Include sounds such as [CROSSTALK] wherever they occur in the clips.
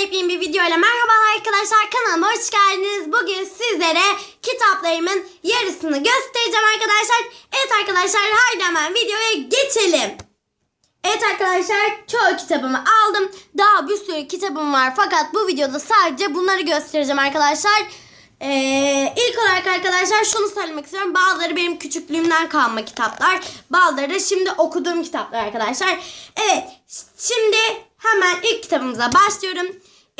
yepyeni bir videoyla merhabalar arkadaşlar kanalıma hoş geldiniz. Bugün sizlere kitaplarımın yarısını göstereceğim arkadaşlar. Evet arkadaşlar haydi hemen videoya geçelim. Evet arkadaşlar çoğu kitabımı aldım. Daha bir sürü kitabım var fakat bu videoda sadece bunları göstereceğim arkadaşlar. Ee, ilk olarak arkadaşlar şunu söylemek istiyorum. Bazıları benim küçüklüğümden kalma kitaplar. Bazıları da şimdi okuduğum kitaplar arkadaşlar. Evet şimdi hemen ilk kitabımıza başlıyorum.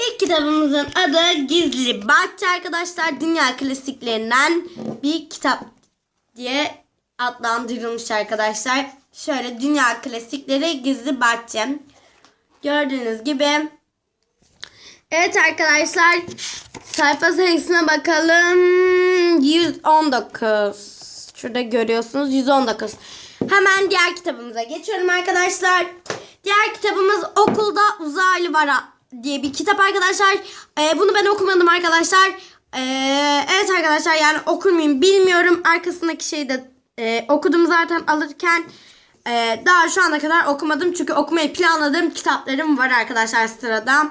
İlk kitabımızın adı Gizli Bahçe arkadaşlar. Dünya klasiklerinden bir kitap diye adlandırılmış arkadaşlar. Şöyle Dünya Klasikleri Gizli Bahçe. Gördüğünüz gibi Evet arkadaşlar sayfa sayısına bakalım 119 şurada görüyorsunuz 119 hemen diğer kitabımıza geçiyorum arkadaşlar diğer kitabımız okulda uzaylı var diye bir kitap arkadaşlar Ee, bunu ben okumadım arkadaşlar Ee, evet arkadaşlar yani okur muyum bilmiyorum arkasındaki şeyi de e, okudum zaten alırken Ee, daha şu ana kadar okumadım çünkü okumayı planladığım kitaplarım var arkadaşlar sırada.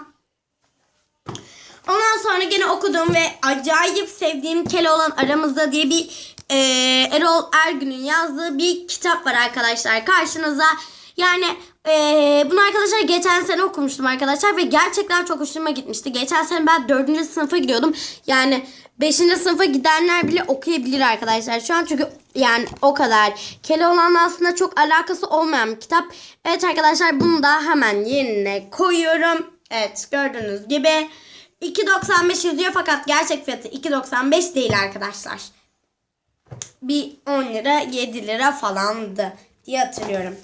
Ondan sonra gene okuduğum ve acayip sevdiğim Keloğlan Aramızda diye bir e, Erol Ergün'ün yazdığı bir kitap var arkadaşlar karşınıza. Yani e, bunu arkadaşlar geçen sene okumuştum arkadaşlar ve gerçekten çok hoşuma gitmişti. Geçen sene ben 4. sınıfa gidiyordum. Yani 5. sınıfa gidenler bile okuyabilir arkadaşlar şu an çünkü yani o kadar. Keloğlan'la aslında çok alakası olmayan bir kitap. Evet arkadaşlar bunu da hemen yerine koyuyorum. Evet gördüğünüz gibi 2.95 yazıyor fakat gerçek fiyatı 2.95 değil arkadaşlar. Bir 10 lira 7 lira falandı diye hatırlıyorum.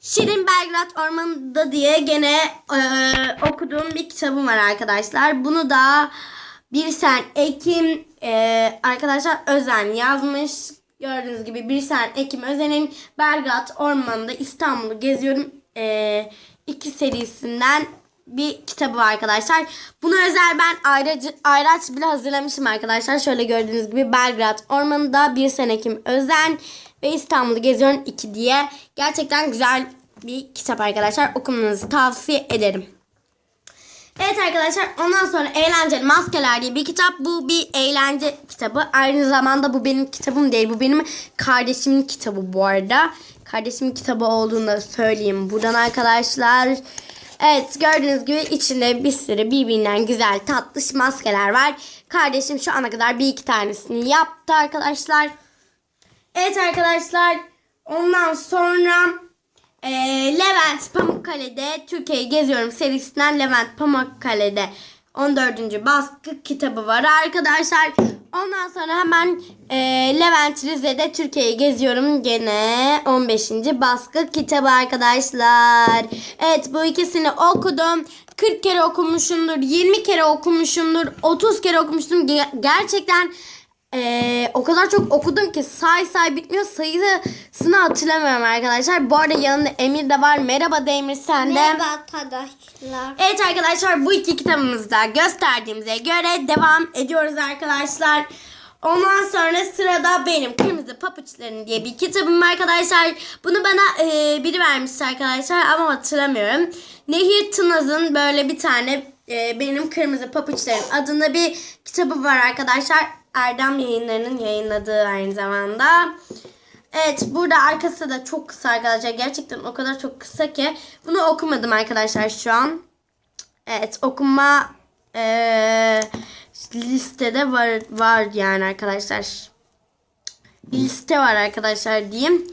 Şirin Belgrad Ormanı'nda diye gene e, okuduğum bir kitabım var arkadaşlar. Bunu da bir sen Ekim e, arkadaşlar Özen yazmış. Gördüğünüz gibi bir sen Ekim Özen'in Belgrad Ormanı'nda İstanbul'u geziyorum. E, iki serisinden bir kitabı var arkadaşlar. Bunu özel ben ayrıca, ayraç bile hazırlamışım arkadaşlar. Şöyle gördüğünüz gibi Belgrad Ormanı'nda bir sen Ekim Özen ve İstanbul'u geziyorum 2 diye. Gerçekten güzel bir kitap arkadaşlar. Okumanızı tavsiye ederim. Evet arkadaşlar ondan sonra Eğlenceli Maskeler diye bir kitap. Bu bir eğlence kitabı. Aynı zamanda bu benim kitabım değil. Bu benim kardeşimin kitabı bu arada. Kardeşimin kitabı olduğunu da söyleyeyim buradan arkadaşlar. Evet gördüğünüz gibi içinde bir sürü birbirinden güzel tatlış maskeler var. Kardeşim şu ana kadar bir iki tanesini yaptı arkadaşlar. Evet arkadaşlar ondan sonra e, Levent Pamukkale'de Türkiye'yi geziyorum serisinden Levent Pamukkale'de 14. baskı kitabı var arkadaşlar. Ondan sonra hemen e, Levent Rize'de Türkiye'yi geziyorum gene 15. baskı kitabı arkadaşlar. Evet bu ikisini okudum. 40 kere okumuşumdur, 20 kere okumuşumdur, 30 kere okumuştum. Ge- Gerçekten ee, o kadar çok okudum ki say say bitmiyor. Sayısını hatırlamıyorum arkadaşlar. Bu arada yanında Emir de var. Merhaba Demir sen de. Merhaba arkadaşlar. Evet arkadaşlar bu iki kitabımızda gösterdiğimize göre devam ediyoruz arkadaşlar. Ondan sonra sırada benim Kırmızı Papuçların diye bir kitabım arkadaşlar. Bunu bana e, biri vermişti arkadaşlar ama hatırlamıyorum. Nehir Tınaz'ın böyle bir tane e, benim Kırmızı Papuçların adında bir kitabı var arkadaşlar. Erdem yayınlarının yayınladığı aynı zamanda. Evet burada arkası da çok kısa arkadaşlar. Gerçekten o kadar çok kısa ki. Bunu okumadım arkadaşlar şu an. Evet okuma eee, listede var var yani arkadaşlar. Liste var arkadaşlar diyeyim.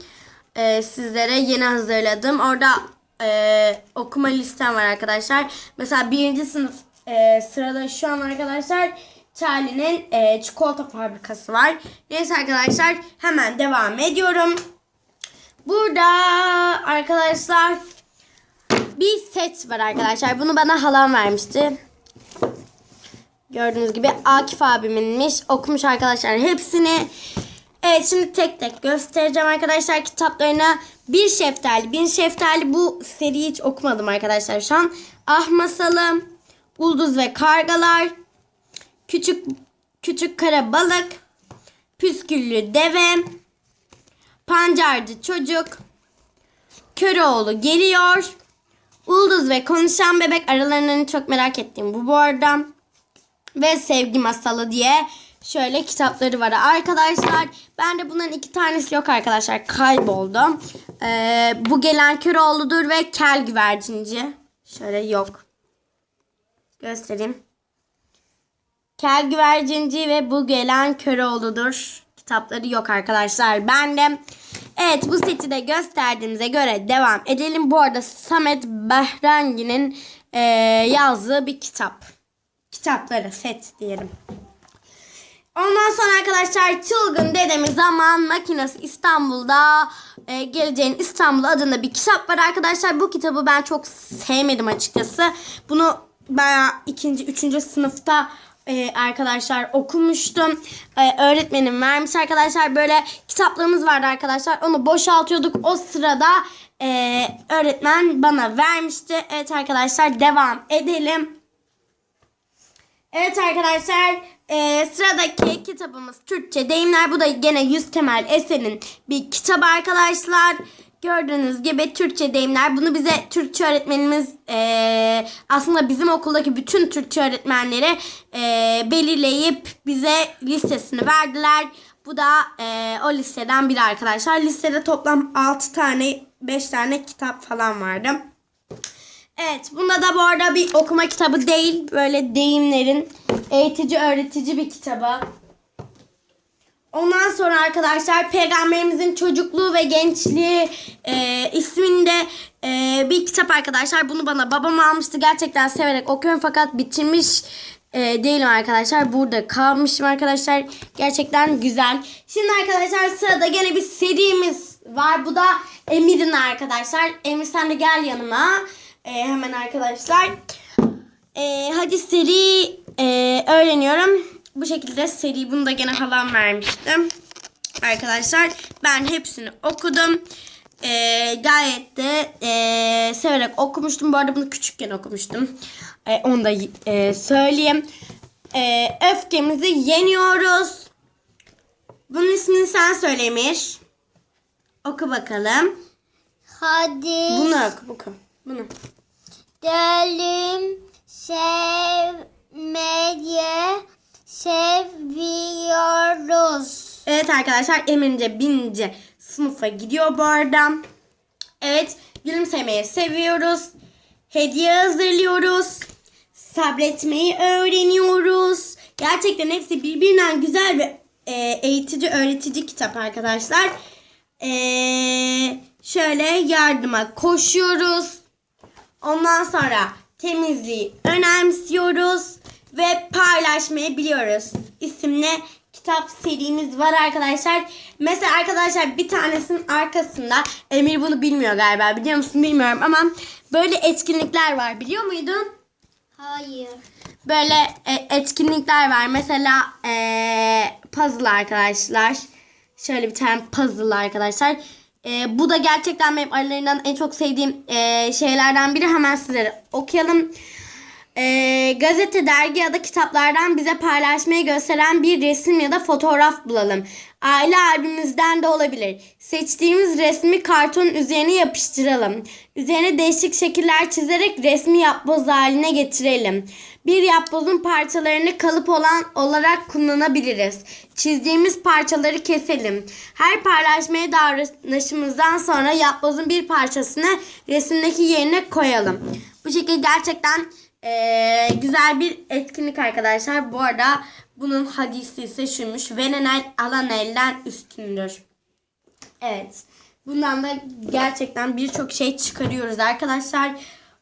Eee, sizlere yeni hazırladım. Orada eee, okuma listem var arkadaşlar. Mesela birinci sınıf eee, sırada şu an arkadaşlar Charlie'nin eee, çikolata fabrikası var. Neyse arkadaşlar hemen devam ediyorum. Burada arkadaşlar bir set var arkadaşlar. Bunu bana halam vermişti. Gördüğünüz gibi Akif abiminmiş. Okumuş arkadaşlar hepsini. Evet şimdi tek tek göstereceğim arkadaşlar kitaplarına. Bir şeftali. Bir şeftali bu seriyi hiç okumadım arkadaşlar şu an. Ah masalı. Ulduz ve kargalar. Küçük küçük kara balık. Püsküllü deve. Pancarcı çocuk. Köroğlu geliyor. Ulduz ve Konuşan Bebek aralarından çok merak ettiğim bu bu arada. Ve Sevgi Masalı diye şöyle kitapları var arkadaşlar. Ben de bunların iki tanesi yok arkadaşlar. Kayboldu. Ee, bu gelen Köroğlu'dur ve Kel Güvercinci. Şöyle yok. Göstereyim. Kel Güvercinci ve bu gelen Köroğlu'dur. Kitapları yok arkadaşlar. Ben de Evet bu seti de gösterdiğimize göre devam edelim. Bu arada Samet Behrengi'nin eee, yazdığı bir kitap. Kitapları set diyelim. Ondan sonra arkadaşlar Çılgın Dedemiz Zaman Makinesi İstanbul'da e, Geleceğin İstanbul adında bir kitap var arkadaşlar. Bu kitabı ben çok sevmedim açıkçası. Bunu bayağı ikinci, üçüncü sınıfta e, arkadaşlar okumuştum. E, öğretmenim vermiş arkadaşlar. Böyle kitaplarımız vardı arkadaşlar. Onu boşaltıyorduk. O sırada e, öğretmen bana vermişti. Evet arkadaşlar devam edelim. Evet arkadaşlar e, sıradaki kitabımız Türkçe deyimler. Bu da gene 100 temel eserin bir kitabı arkadaşlar. Gördüğünüz gibi Türkçe deyimler. Bunu bize Türkçe öğretmenimiz e, aslında bizim okuldaki bütün Türkçe öğretmenleri e, belirleyip bize listesini verdiler. Bu da e, o listeden biri arkadaşlar. Listede toplam 6 tane 5 tane kitap falan vardı. Evet bunda da bu arada bir okuma kitabı değil. Böyle deyimlerin eğitici öğretici bir kitabı. Ondan sonra arkadaşlar Peygamberimizin çocukluğu ve gençliği e, isminde e, bir kitap arkadaşlar. Bunu bana babam almıştı. Gerçekten severek okuyorum fakat bitirmiş e, değilim arkadaşlar. Burada kalmışım arkadaşlar. Gerçekten güzel. Şimdi arkadaşlar sırada gene bir serimiz var. Bu da Emir'in arkadaşlar. Emir sen de gel yanıma. E, hemen arkadaşlar. E, hadi seri e, öğreniyorum. Bu şekilde seri bunu da gene halam vermiştim. Arkadaşlar ben hepsini okudum. E, gayet de e, severek okumuştum. Bu arada bunu küçükken okumuştum. E, onu da e, söyleyeyim. E, öfkemizi yeniyoruz. Bunun ismini sen söyle Emir. Oku bakalım. Hadi Bunu oku. Oku. Bunu. delim sevmeye seviyoruz. Evet arkadaşlar Emince binince sınıfa gidiyor bu arada. Evet gülümsemeyi seviyoruz. Hediye hazırlıyoruz. Sabretmeyi öğreniyoruz. Gerçekten hepsi birbirinden güzel ve e, eğitici öğretici kitap arkadaşlar. E, şöyle yardıma koşuyoruz. Ondan sonra temizliği önemsiyoruz ve paylaşmayı biliyoruz. İsimli kitap serimiz var arkadaşlar. Mesela arkadaşlar bir tanesinin arkasında Emir bunu bilmiyor galiba biliyor musun bilmiyorum ama böyle etkinlikler var biliyor muydun? Hayır. Böyle e, etkinlikler var. Mesela e, puzzle arkadaşlar. Şöyle bir tane puzzle arkadaşlar. E, bu da gerçekten benim aralarından en çok sevdiğim e, şeylerden biri. Hemen sizlere okuyalım. E, gazete, dergi ya da kitaplardan bize paylaşmayı gösteren bir resim ya da fotoğraf bulalım. Aile albümümüzden de olabilir. Seçtiğimiz resmi karton üzerine yapıştıralım. Üzerine değişik şekiller çizerek resmi yapboz haline getirelim. Bir yapbozun parçalarını kalıp olan olarak kullanabiliriz. Çizdiğimiz parçaları keselim. Her paylaşmaya davranışımızdan sonra yapbozun bir parçasını resimdeki yerine koyalım. Bu şekilde gerçekten ee, güzel bir etkinlik arkadaşlar. Bu arada bunun hadisi ise şuymuş. Venenel alan elden üstündür. Evet. Bundan da gerçekten birçok şey çıkarıyoruz arkadaşlar.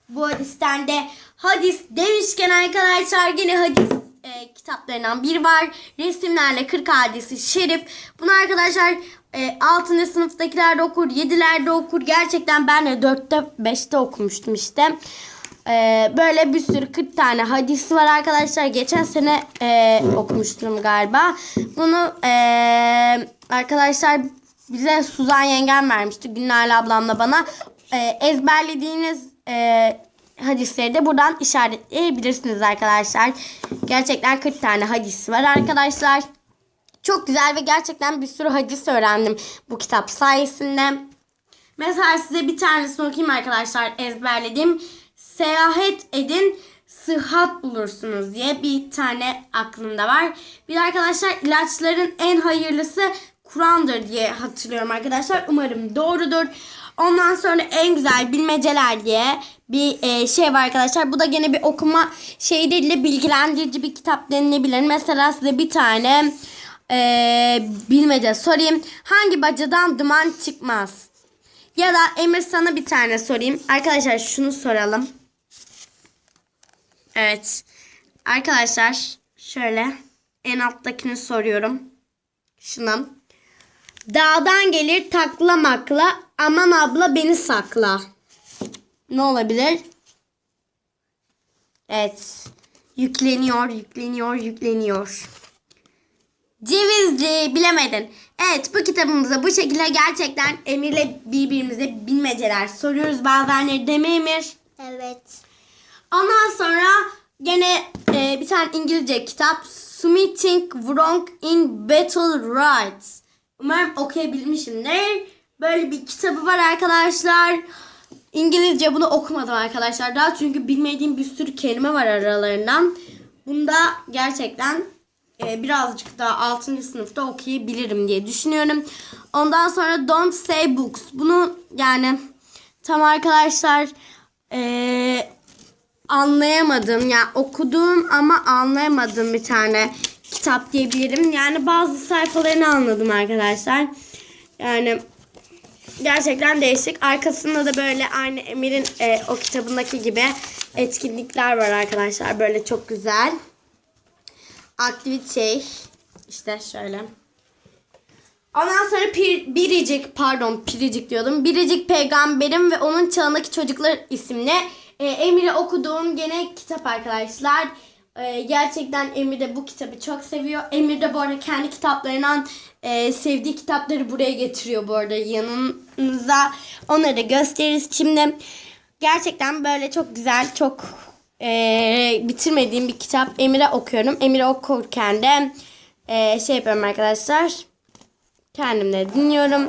Bu hadisten de hadis demişken arkadaşlar yine hadis e, kitaplarından bir var. Resimlerle 40 hadisi şerif. Bunu arkadaşlar e, 6. sınıftakiler de okur, 7'lerde okur. Gerçekten ben de 4'te 5'te okumuştum işte. E, böyle bir sürü 40 tane hadisi var arkadaşlar. Geçen sene e, [LAUGHS] okumuştum galiba. Bunu e, arkadaşlar bize Suzan yengem vermişti. Günnal ablamla bana. E, ezberlediğiniz e, hadisleri de buradan işaretleyebilirsiniz arkadaşlar. Gerçekten 40 tane hadis var arkadaşlar. Çok güzel ve gerçekten bir sürü hadis öğrendim bu kitap sayesinde. Mesela size bir tanesini okuyayım arkadaşlar ezberledim. Seyahat edin sıhhat bulursunuz diye bir tane aklımda var. Bir de arkadaşlar ilaçların en hayırlısı Kur'an'dır diye hatırlıyorum arkadaşlar. Umarım doğrudur. Ondan sonra en güzel bilmeceler diye bir e, şey var arkadaşlar. Bu da gene bir okuma şey değil de bilgilendirici bir kitap denilebilir. Mesela size bir tane e, bilmece sorayım. Hangi bacadan duman çıkmaz? Ya da Emir sana bir tane sorayım. Arkadaşlar şunu soralım. Evet. Arkadaşlar şöyle en alttakini soruyorum. Şunu. Dağdan gelir taklamakla aman abla beni sakla. Ne olabilir? Evet. Yükleniyor, yükleniyor, yükleniyor. Cevizli bilemedin. Evet bu kitabımıza bu şekilde gerçekten Emir'le birbirimize bilmeceler soruyoruz. Bazenleri değil mi Emir? Evet. Ondan sonra gene e, bir tane İngilizce kitap. Smithing Wrong in Battle Rights. Umarım okuyabilmişimdir. Böyle bir kitabı var arkadaşlar. İngilizce bunu okumadım arkadaşlar daha çünkü bilmediğim bir sürü kelime var aralarından. Bunda gerçekten e, birazcık daha 6. sınıfta okuyabilirim diye düşünüyorum. Ondan sonra Don't Say Books. Bunu yani tam arkadaşlar e, anlayamadım. Yani okudum ama anlayamadığım bir tane kitap diyebilirim. Yani bazı sayfalarını anladım arkadaşlar. Yani gerçekten değişik. Arkasında da böyle aynı Emir'in e, o kitabındaki gibi etkinlikler var arkadaşlar. Böyle çok güzel. Aktivite işte şöyle. Ondan sonra pir, Biricik pardon Piricik diyordum. Biricik peygamberim ve onun çağındaki çocuklar isimli e, Emir'e okuduğum gene kitap arkadaşlar. E, gerçekten Emir de bu kitabı çok seviyor. Emir de bu arada kendi kitaplarından e, sevdiği kitapları buraya getiriyor bu arada yanınıza. Onları da gösteririz. Şimdi gerçekten böyle çok güzel çok e, bitirmediğim bir kitap. Emir'e okuyorum. Emir'e okurken de e, şey yapıyorum arkadaşlar. Kendim de dinliyorum.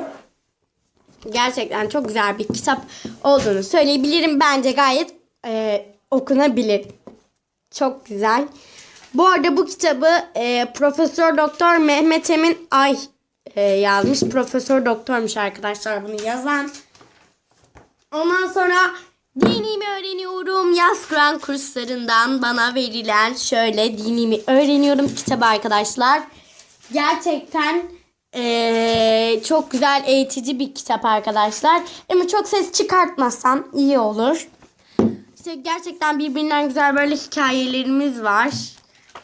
Gerçekten çok güzel bir kitap olduğunu söyleyebilirim. Bence gayet e, okunabilir. Çok güzel. Bu arada bu kitabı e, Profesör Doktor Mehmet Emin Ay e, yazmış. Profesör Doktormuş arkadaşlar bunu yazan. Ondan sonra dinimi öğreniyorum. Yaz Kur'an kurslarından bana verilen şöyle dinimi öğreniyorum kitabı arkadaşlar. Gerçekten eee, çok güzel eğitici bir kitap arkadaşlar. Ama çok ses çıkartmasam iyi olur. İşte gerçekten birbirinden güzel böyle hikayelerimiz var.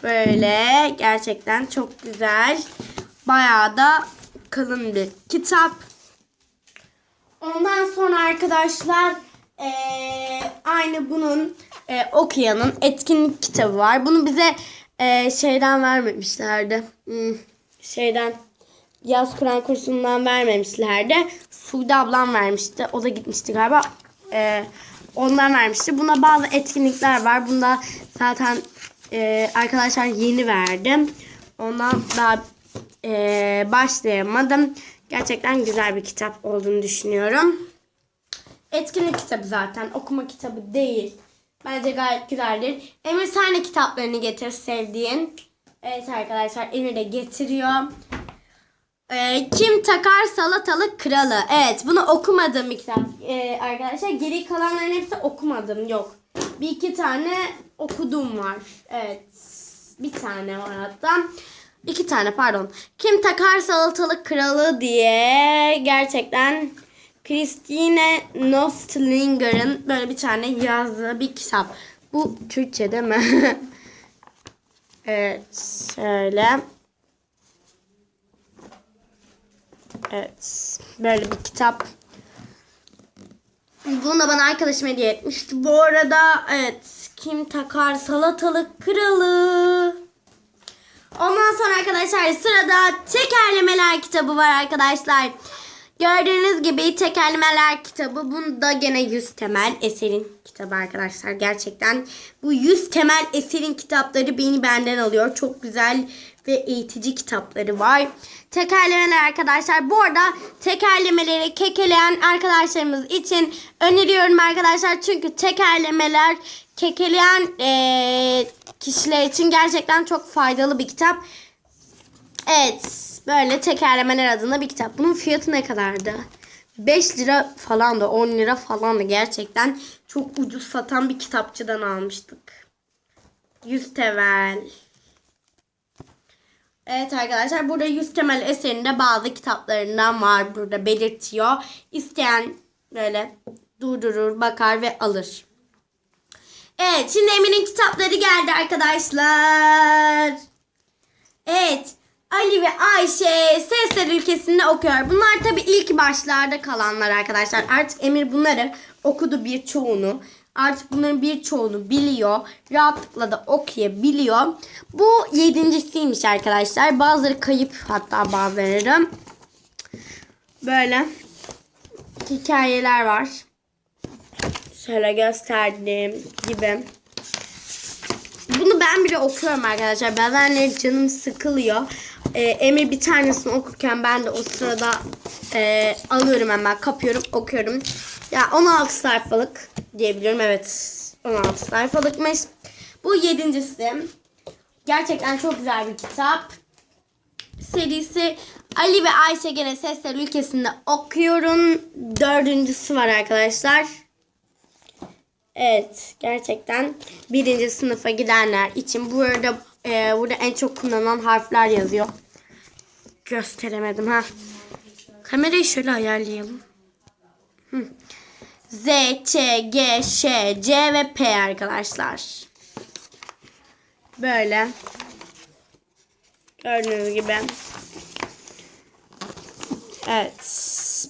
Böyle gerçekten çok güzel. Bayağı da kalın bir kitap. Ondan sonra arkadaşlar eee, aynı bunun eee, okuyanın etkinlik kitabı var. Bunu bize eee, şeyden vermemişlerdi. Hmm, şeyden yaz Kur'an kursundan vermemişlerdi. Suudi ablam vermişti. O da gitmişti galiba. Eee, ondan vermişti. Buna bazı etkinlikler var. Bunda zaten eee, arkadaşlar yeni verdim. Ondan daha eee, başlayamadım. Gerçekten güzel bir kitap olduğunu düşünüyorum. Etkinlik kitabı zaten. Okuma kitabı değil. Bence gayet güzeldir. Emir sen kitaplarını getir sevdiğin. Evet arkadaşlar Emir de getiriyor. Ee, kim takar salatalık kralı? Evet bunu okumadığım bir kitap ee, arkadaşlar. Geri kalanların hepsi okumadım. Yok. Bir iki tane okuduğum var. Evet. Bir tane var hatta. İki tane pardon. Kim takar salatalık kralı diye gerçekten Christine Nostlinger'ın böyle bir tane yazdığı bir kitap. Bu Türkçe değil mi? [LAUGHS] evet şöyle. Evet böyle bir kitap. Bunu da bana arkadaşım hediye etmişti. Bu arada evet kim takar salatalık kralı. Ondan sonra arkadaşlar sırada tekerlemeler kitabı var arkadaşlar. Gördüğünüz gibi tekerlemeler kitabı. Bunda gene 100 temel eserin kitabı arkadaşlar. Gerçekten bu 100 temel eserin kitapları beni benden alıyor. Çok güzel ve eğitici kitapları var. Tekerlemeler arkadaşlar. Bu arada tekerlemeleri kekeleyen arkadaşlarımız için öneriyorum arkadaşlar. Çünkü tekerlemeler kekeleyen eee, kişiler için gerçekten çok faydalı bir kitap. Evet. Böyle tekerlemeler adında bir kitap. Bunun fiyatı ne kadardı? 5 lira falan da 10 lira falan da gerçekten çok ucuz satan bir kitapçıdan almıştık. 100 tevel. Evet arkadaşlar burada 100 temel eserinde bazı kitaplarından var burada belirtiyor. İsteyen böyle durdurur, bakar ve alır. Evet şimdi Emin'in kitapları geldi arkadaşlar. Evet. Ali ve Ayşe Sesler ülkesinde okuyor. Bunlar tabii ilk başlarda kalanlar arkadaşlar. Artık Emir bunları okudu birçoğunu. Artık bunların birçoğunu biliyor. Rahatlıkla da okuyabiliyor. Bu yedincisiymiş arkadaşlar. Bazıları kayıp hatta bazıları. Böyle hikayeler var. Şöyle gösterdiğim gibi. Bunu ben bile okuyorum arkadaşlar. Bazenleri canım sıkılıyor. Ee, Emir bir tanesini okurken ben de o sırada e, alıyorum hemen kapıyorum okuyorum. Ya 16 sayfalık diyebiliyorum. Evet 16 sayfalıkmış. Bu yedincisi. Gerçekten çok güzel bir kitap. Serisi Ali ve Ayşe gene Sesler ülkesinde okuyorum. Dördüncüsü var arkadaşlar. Evet gerçekten birinci sınıfa gidenler için burada e, burada en çok kullanılan harfler yazıyor. Gösteremedim ha. Kamerayı şöyle ayarlayalım. Hı. Z, Ç, G, Ş, C ve P arkadaşlar. Böyle. Gördüğünüz gibi. Evet.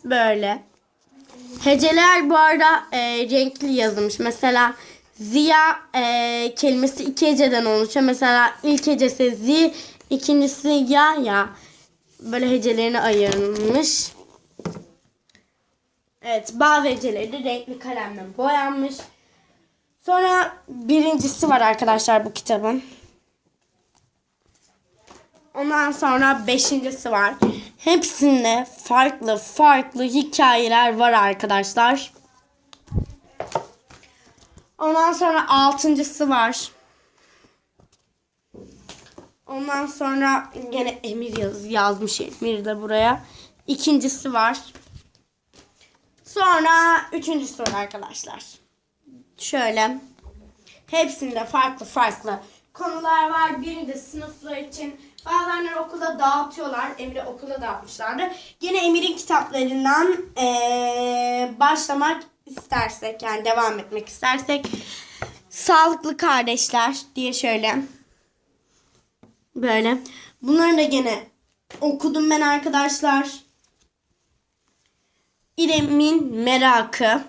Böyle. Heceler bu arada e, renkli yazılmış. Mesela Ziya e, kelimesi iki heceden oluşuyor. Mesela ilk hecesi zi, ikincisi ya ya. Böyle hecelerini ayırmış. Evet bazı heceleri de renkli kalemle boyanmış. Sonra birincisi var arkadaşlar bu kitabın. Ondan sonra beşincisi var. Hepsinde farklı farklı hikayeler var arkadaşlar. Ondan sonra altıncısı var. Ondan sonra gene Emir yaz, yazmış Emir de buraya. İkincisi var. Sonra üçüncüsü var arkadaşlar. Şöyle. Hepsinde farklı farklı konular var. Biri de sınıflar için. Bazenler okulda dağıtıyorlar. Emir'e okulda dağıtmışlardı. Yine Emir'in kitaplarından eee, başlamak istersek yani devam etmek istersek Sağlıklı Kardeşler diye şöyle böyle. Bunları da gene okudum ben arkadaşlar. İrem'in merakı.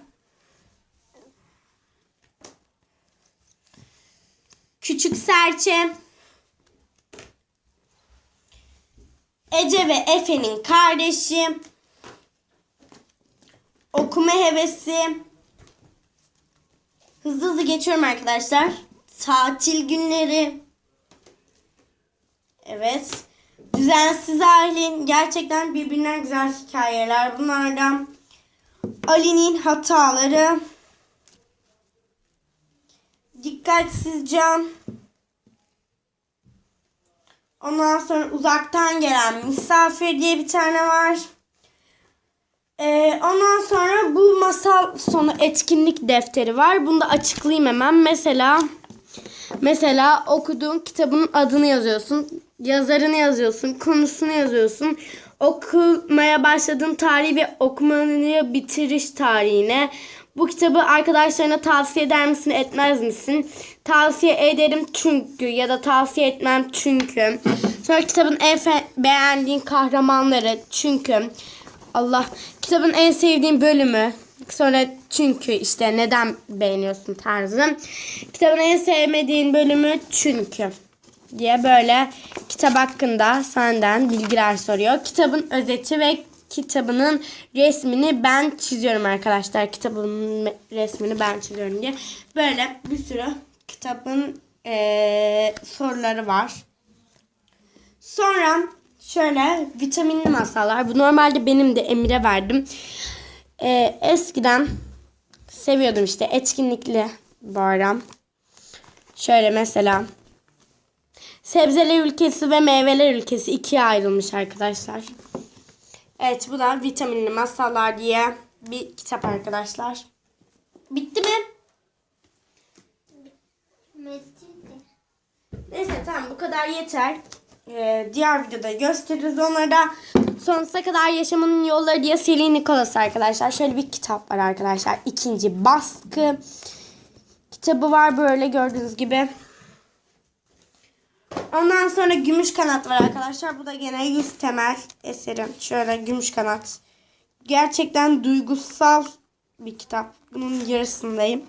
Küçük Serçe. Ece ve Efe'nin kardeşi. Okuma hevesi. Hızlı hızlı geçiyorum arkadaşlar. Tatil günleri. Evet. Düzensiz ailen. Gerçekten birbirinden güzel hikayeler bunlardan. Ali'nin hataları. Dikkatsiz can. Ondan sonra uzaktan gelen misafir diye bir tane var. Ee, ondan sonra bu masal sonu etkinlik defteri var. Bunu da açıklayayım hemen. Mesela mesela okuduğun kitabın adını yazıyorsun. Yazarını yazıyorsun. Konusunu yazıyorsun. Okumaya başladığın tarihi ve okumanı bitiriş tarihine. Bu kitabı arkadaşlarına tavsiye eder misin, etmez misin? Tavsiye ederim çünkü ya da tavsiye etmem çünkü. Sonra kitabın en beğendiğin kahramanları çünkü. Allah kitabın en sevdiğin bölümü. Sonra çünkü işte neden beğeniyorsun tarzı. Kitabın en sevmediğin bölümü çünkü diye böyle kitap hakkında senden bilgiler soruyor. Kitabın özeti ve kitabının resmini ben çiziyorum arkadaşlar. Kitabın resmini ben çiziyorum diye. Böyle bir sürü kitabın eee, soruları var. Sonra şöyle vitaminli masallar. Bu normalde benim de Emir'e verdim. Ee, eskiden seviyordum işte etkinlikli bu ara. Şöyle mesela sebzeler ülkesi ve meyveler ülkesi ikiye ayrılmış arkadaşlar. Evet bu da vitaminli masallar diye bir kitap arkadaşlar. Bitti mi? Metin'dir. Neyse tamam bu kadar yeter. Ee, diğer videoda gösteririz onları da. Sonsuza kadar yaşamının yolları diye Selin Nicholas arkadaşlar. Şöyle bir kitap var arkadaşlar. İkinci baskı. Kitabı var böyle gördüğünüz gibi. Ondan sonra Gümüş Kanat var arkadaşlar. Bu da gene yüz temel eserim. Şöyle Gümüş Kanat. Gerçekten duygusal bir kitap. Bunun yarısındayım.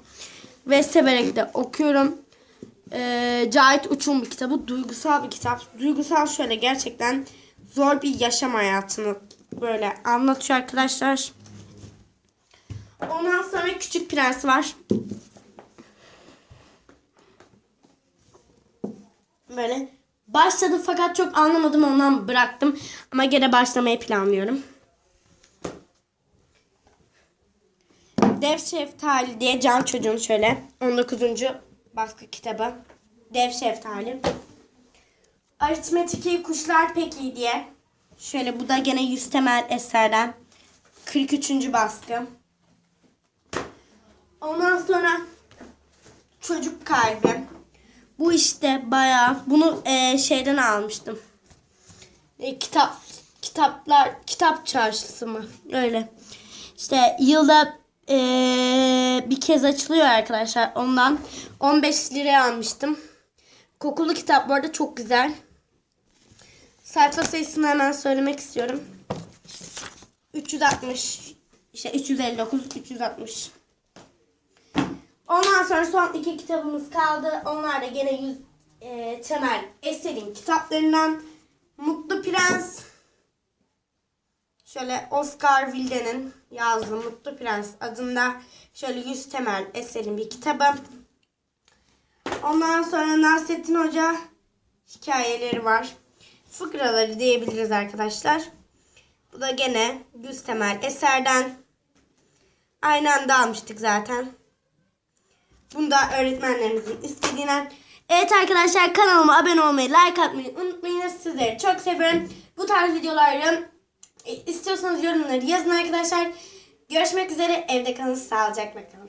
Ve severek de okuyorum. Ee, Cahit Uç'un bir kitabı. Duygusal bir kitap. Duygusal şöyle gerçekten zor bir yaşam hayatını böyle anlatıyor arkadaşlar. Ondan sonra Küçük Prens var. Böyle başladım fakat çok anlamadım ondan bıraktım. Ama gene başlamayı planlıyorum. Dev Şeftali diye Can Çocuğun şöyle 19. baskı kitabı. Dev Şeftali. Aritmetiki Kuşlar Pek iyi diye. Şöyle bu da gene yüz temel eserden. 43. baskı. Ondan sonra Çocuk Kalbi. Bu işte bayağı bunu e, şeyden almıştım. E, kitap kitaplar kitap çarşısı mı? Öyle. İşte yılda e, bir kez açılıyor arkadaşlar. Ondan 15 liraya almıştım. Kokulu kitap bu arada çok güzel. Sayfa sayısını hemen söylemek istiyorum. 360 işte 359 360 Ondan sonra son iki kitabımız kaldı. Onlar da gene yüz e, temel eserin kitaplarından Mutlu Prens. Şöyle Oscar Wilde'nin yazdığı Mutlu Prens adında şöyle yüz temel eserin bir kitabı. Ondan sonra Nasrettin Hoca hikayeleri var. Fıkraları diyebiliriz arkadaşlar. Bu da gene yüz temel eserden. Aynı anda almıştık zaten. Bunu da öğretmenlerimizin istediğinden. Evet arkadaşlar kanalıma abone olmayı, like atmayı unutmayınız. Sizleri çok seviyorum. Bu tarz videoları e, istiyorsanız yorumları yazın arkadaşlar. Görüşmek üzere. Evde kalın. Sağlıcakla kalın.